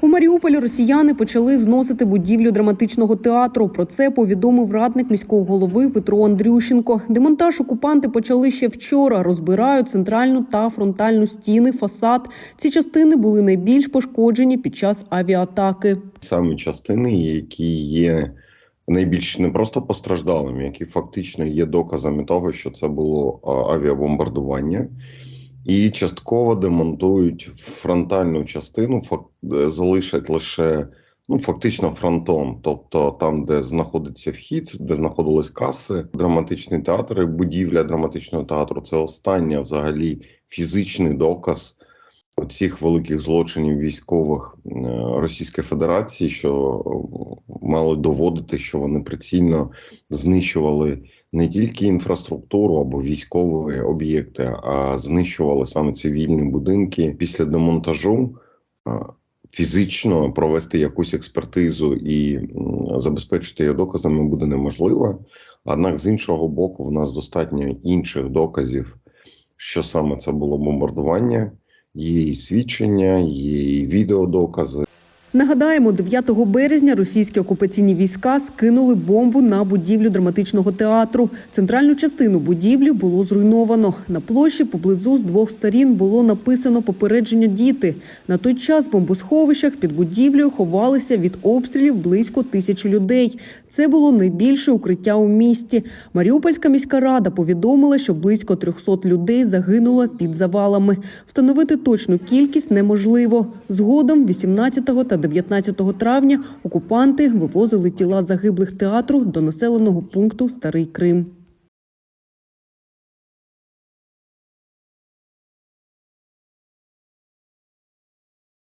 У Маріуполі росіяни почали зносити будівлю драматичного театру. Про це повідомив радник міського голови Петро Андрющенко. Демонтаж окупанти почали ще вчора. Розбирають центральну та фронтальну стіни, фасад. Ці частини були найбільш пошкоджені під час авіатаки. саме частини, які є найбільш не просто постраждалими, які фактично є доказами того, що це було авіабомбардування, і частково демонтують фронтальну частину, фак- е, залишать лише ну, фактично фронтон, тобто там, де знаходиться вхід, де знаходились каси, драматичний театр, і будівля драматичного театру. Це останній взагалі фізичний доказ цих великих злочинів військових е, Російської Федерації, що е, мали доводити, що вони прицільно знищували не тільки інфраструктуру або військові об'єкти, а знищували саме цивільні будинки після демонтажу. Фізично провести якусь експертизу і забезпечити її доказами буде неможливо. Однак, з іншого боку, в нас достатньо інших доказів, що саме це було бомбардування. Є і свідчення, є і відеодокази. Нагадаємо, 9 березня російські окупаційні війська скинули бомбу на будівлю драматичного театру. Центральну частину будівлі було зруйновано. На площі поблизу з двох сторін було написано попередження діти. На той час в бомбосховищах під будівлею ховалися від обстрілів близько тисячі людей. Це було найбільше укриття у місті. Маріупольська міська рада повідомила, що близько 300 людей загинуло під завалами. Встановити точну кількість неможливо. Згодом 18 та 19 травня окупанти вивозили тіла загиблих театру до населеного пункту Старий Крим.